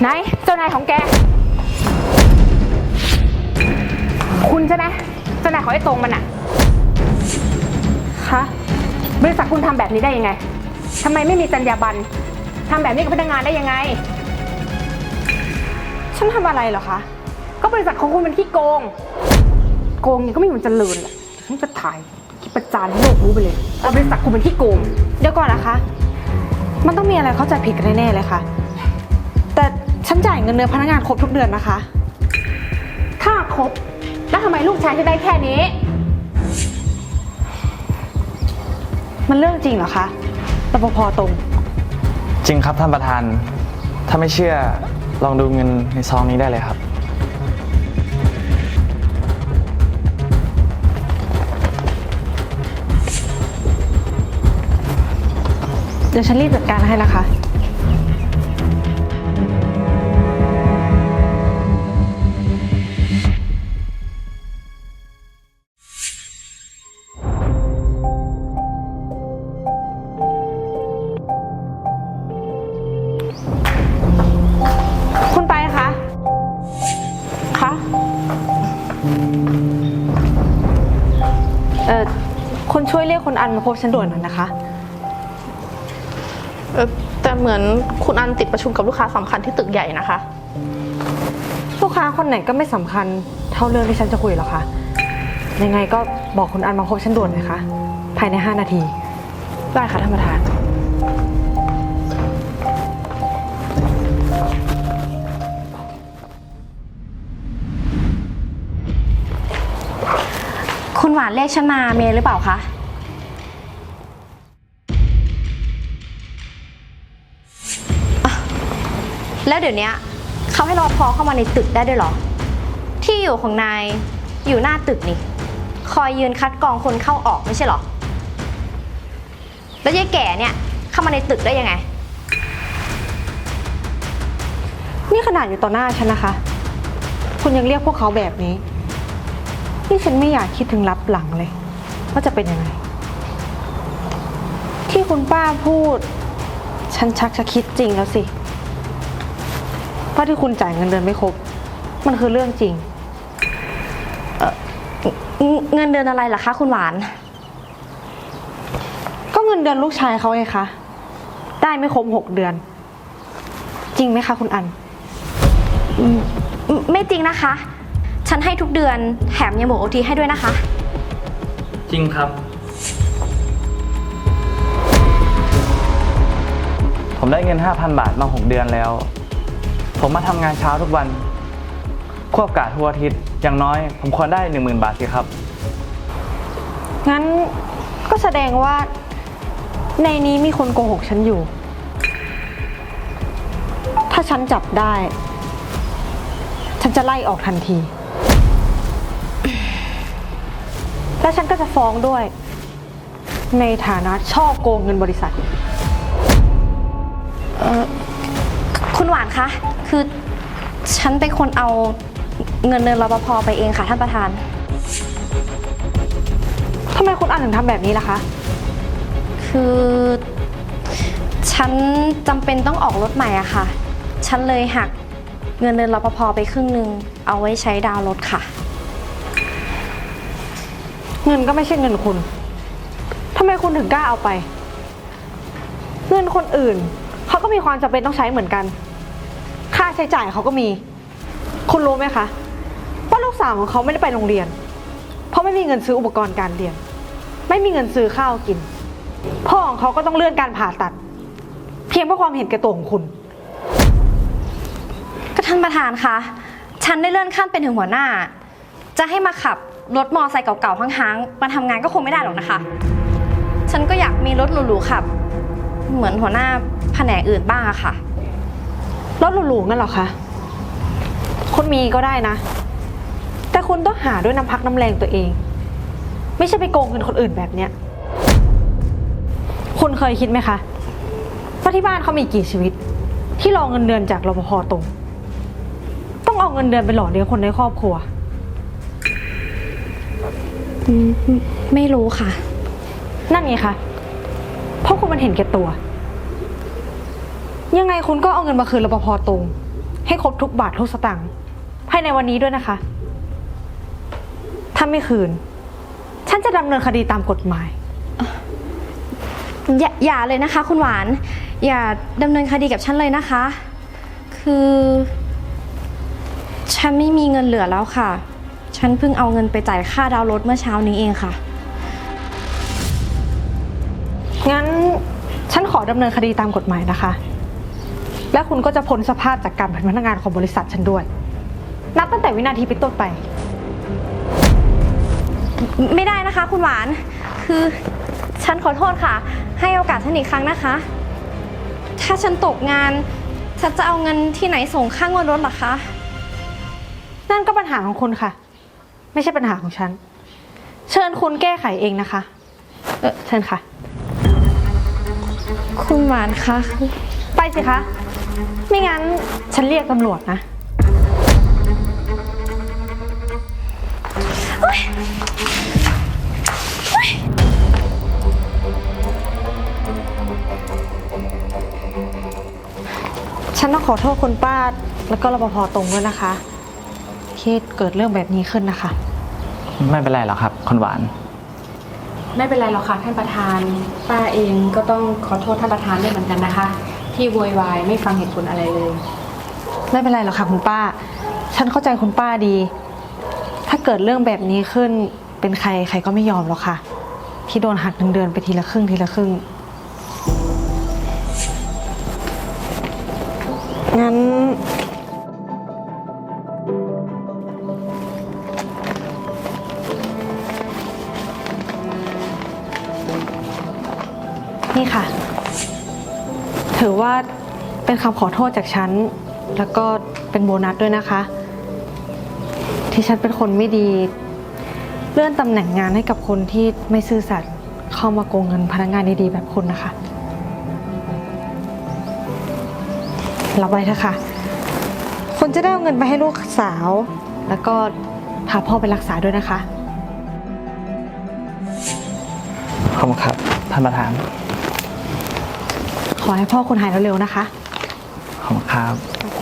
ไหนเจ้านายของแก คุณใช่ไหมเจ้านายของไอ้ตรงมันอะคะบริษัทคุณทำแบบนี้ได้ยังไงทำไมไม่มีจรรยาบรรณทำแบบนี้กับพนักงานได้ยังไง ฉันทำอะไรเหรอคะ ก็บริษัทของคุณมันขี้โกง โกงเนี่ยก็ไม่มีวันเจริญแหละฉันจะถ่ายคลิปประจานให้โลกรู้ไปเลยว่าบริษัทคุณมันขี้โกง เดี๋ยวก่อนนะคะ มันต้องมีอะไรเข้าใจผิดกันแน่ๆเลยค่ะ ฉันจ่ายเงินเดือนพนักงานครบทุกเดือนนะคะ ถ้าครบ แล้วทำไมลูกชายจะได้แค่นี้ มันเรื่องจริงเหรอคะรปภตรง จริงครับท่านประธาน ถ้าไม่เชื่อลองดูเงินในซองนี้ได้เลยครับ เดี๋ยวฉันรีบจัดการให้นะคะ คุณช่วยเรียกคุณอันมาพบฉันด่วนหน่อยนะคะ เอ่อแต่เหมือนคุณอันติดประชุมกับลูกค้าสำคัญที่ตึกใหญ่นะคะ ลูกค้าคนไหนก็ไม่สำคัญเท่าเรื่องที่ฉันจะคุยหรอกค่ะ ยังไงก็บอกคุณอันมาพบฉันด่วนเลยค่ะภายใน 5 นาที ได้ค่ะท่านประธาน คุณหวานเรียกฉันมาเมย์หรือเปล่าคะ แล้วเดี๋ยวนี้เขาให้รอพอเข้ามาในตึกได้ด้วยเหรอ ที่อยู่ของนายอยู่หน้าตึกนี่ คอยยืนคัดกรองคนเข้าออกไม่ใช่เหรอ แล้วยายแก่เนี่ยเข้ามาในตึกได้ยังไง นี่ขนาดอยู่ต่อหน้าฉันนะคะ คุณยังเรียกพวกเขาแบบนี้ นี่ฉันไม่อยากคิดถึงรับหลังเลย ว่าจะเป็นยังไง ที่คุณป้าพูด ฉันชักจะคิดจริงแล้วสิว่าที่คุณจ่ายเงินเดือนไม่ครบ มันคือเรื่องจริงเงินเดือนอะไรล่ะคะคุณหวาน ก็เงินเดือนลูกชายเขาไงคะ ได้ไม่ครบหกเดือน จริงไหมคะคุณอัน ไม่จริงนะคะ ฉันให้ทุกเดือนแถมยังบวกโอทีให้ด้วยนะคะ จริงครับ ผมได้เงิน 5,000 บาทมา 6 เดือนแล้ว ผมมาทำงานเช้าทุกวัน ควบกะทุกอาทิตย์ อย่างน้อย ผมควรได้ 10,000 บาทสิครับ งั้นก็แสดงว่า ในนี้มีคนโกหกฉันอยู่ ถ้าฉันจับได้ ฉันจะไล่ออกทันที และฉันก็จะฟ้องด้วย ในฐานะช่อโกงเงินบริษัทคุณหวานคะ คือฉันเป็นคนเอาเงินเดือนรปภไปเองค่ะท่านประธาน ทำไมคุณอันถึงทำแบบนี้ล่ะคะ คือฉันจำเป็นต้องออกรถใหม่อะค่ะ ฉันเลยหักเงินเดือนรปภไปครึ่งหนึ่งเอาไว้ใช้ดาวน์รถค่ะ เงินก็ไม่ใช่เงินคุณทำไมคุณถึงกล้าเอาไป เงินคนอื่น เขาก็มีความจำเป็นต้องใช้เหมือนกัน ค่าใช้จ่ายเขาก็มี คุณรู้ไหมคะ ว่าลูกสาวของเขาไม่ได้ไปโรงเรียน เพราะไม่มีเงินซื้ออุปกรณ์การเรียน ไม่มีเงินซื้อข้าวกิน พ่อของเขาก็ต้องเลื่อนการผ่าตัด เพียงเพราะความเห็นแก่ตัวของคุณ ก็ท่านประธานคะ ฉันได้เลื่อนขั้นเป็นถึงหัวหน้า จะให้มาขับ รถมอไซค์เก่าๆห้างๆมาทำงานก็คงไม่ได้หรอกนะคะ ฉันก็อยากมีรถหรูๆขับ เหมือนหัวหน้าแผนกอื่นบ้างอะค่ะ รถหรูๆงั้นเหรอคะ คุณมีก็ได้นะ แต่คุณต้องหาด้วยน้ำพักน้ำแรงตัวเอง ไม่ใช่ไปโกงเงินคนอื่นแบบเนี้ย คุณเคยคิดไหมคะว่าที่บ้านเขามีกี่ชีวิต ที่รอเงินเดือนจากรปภตรง ต้องเอาเงินเดือนไปหล่อเลี้ยงคนในครอบครัว ไม่รู้ค่ะ นั่นไงคะเพราะคุณมันเห็นแก่ตัว ยังไงคุณก็เอาเงินมาคืนรปภตรงให้ครบทุกบาททุกสตางค์ภายในวันนี้ด้วยนะคะ ถ้าไม่คืน ฉันจะดำเนินคดีตามกฎหมาย อย่าอย่าเลยนะคะ คุณหวาน อย่าดำเนินคดีกับฉันเลยนะคะ คือ ฉันไม่มีเงินเหลือแล้วค่ะ ฉันเพิ่งเอาเงินไปจ่ายค่าดาวน์รถเมื่อเช้านี้เองค่ะ งั้นฉันขอดำเนินคดีตามกฎหมายนะคะ และคุณก็จะพ้นสภาพจากการเป็นพนักงานของบริษัทฉันด้วย นับตั้งแต่วินาทีเป็นต้นไป ไม่ได้นะคะ คุณหวาน คือฉันขอโทษค่ะ ให้โอกาสฉันอีกครั้งนะคะ ถ้าฉันตกงาน ฉันจะเอาเงินที่ไหนส่งค่างวดรถล่ะคะ นั่นก็ปัญหาของคุณค่ะ ไม่ใช่ปัญหาของฉัน เชิญคุณแก้ไขเองนะคะ เออเชิญค่ะ คุณหวานคะไปสิคะ ไม่งั้นฉันเรียกตำรวจนะ ฉันต้องขอโทษคุณป้าแล้วก็รปภตรงด้วยนะคะ ที่เกิดเรื่องแบบนี้ขึ้นนะคะ ไม่เป็นไรหรอกครับคุณหวาน ไม่เป็นไรหรอกค่ะท่านประธาน ป้าเองก็ต้องขอโทษท่านประธานด้วยเหมือนกันนะคะ ที่โวยวายไม่ฟังเหตุผลอะไรเลย ไม่เป็นไรหรอกค่ะคุณป้า ฉันเข้าใจคุณป้าดี ถ้าเกิดเรื่องแบบนี้ขึ้นเป็นใครใครก็ไม่ยอมหรอกค่ะ ที่โดนหักเงินเดือนไปทีละครึ่งทีละครึ่ง งั้น นี่ค่ะ ถือว่าเป็นคำขอโทษจากฉัน แล้วก็เป็นโบนัสด้วยนะคะ ที่ฉันเป็นคนไม่ดี เลื่อนตำแหน่งงานให้กับคนที่ไม่ซื่อสัตย์เข้ามาโกงเงินพนักงานดีๆแบบคุณนะคะ รับไว้เถอะค่ะคนจะได้เอาเงินไปให้ลูกสาว แล้วก็พาพ่อไปรักษาด้วยนะคะ ขอบคุณครับท่านประธาน ขอให้พ่อคุณหายเร็วๆนะคะ ขอบคุณครับโอเค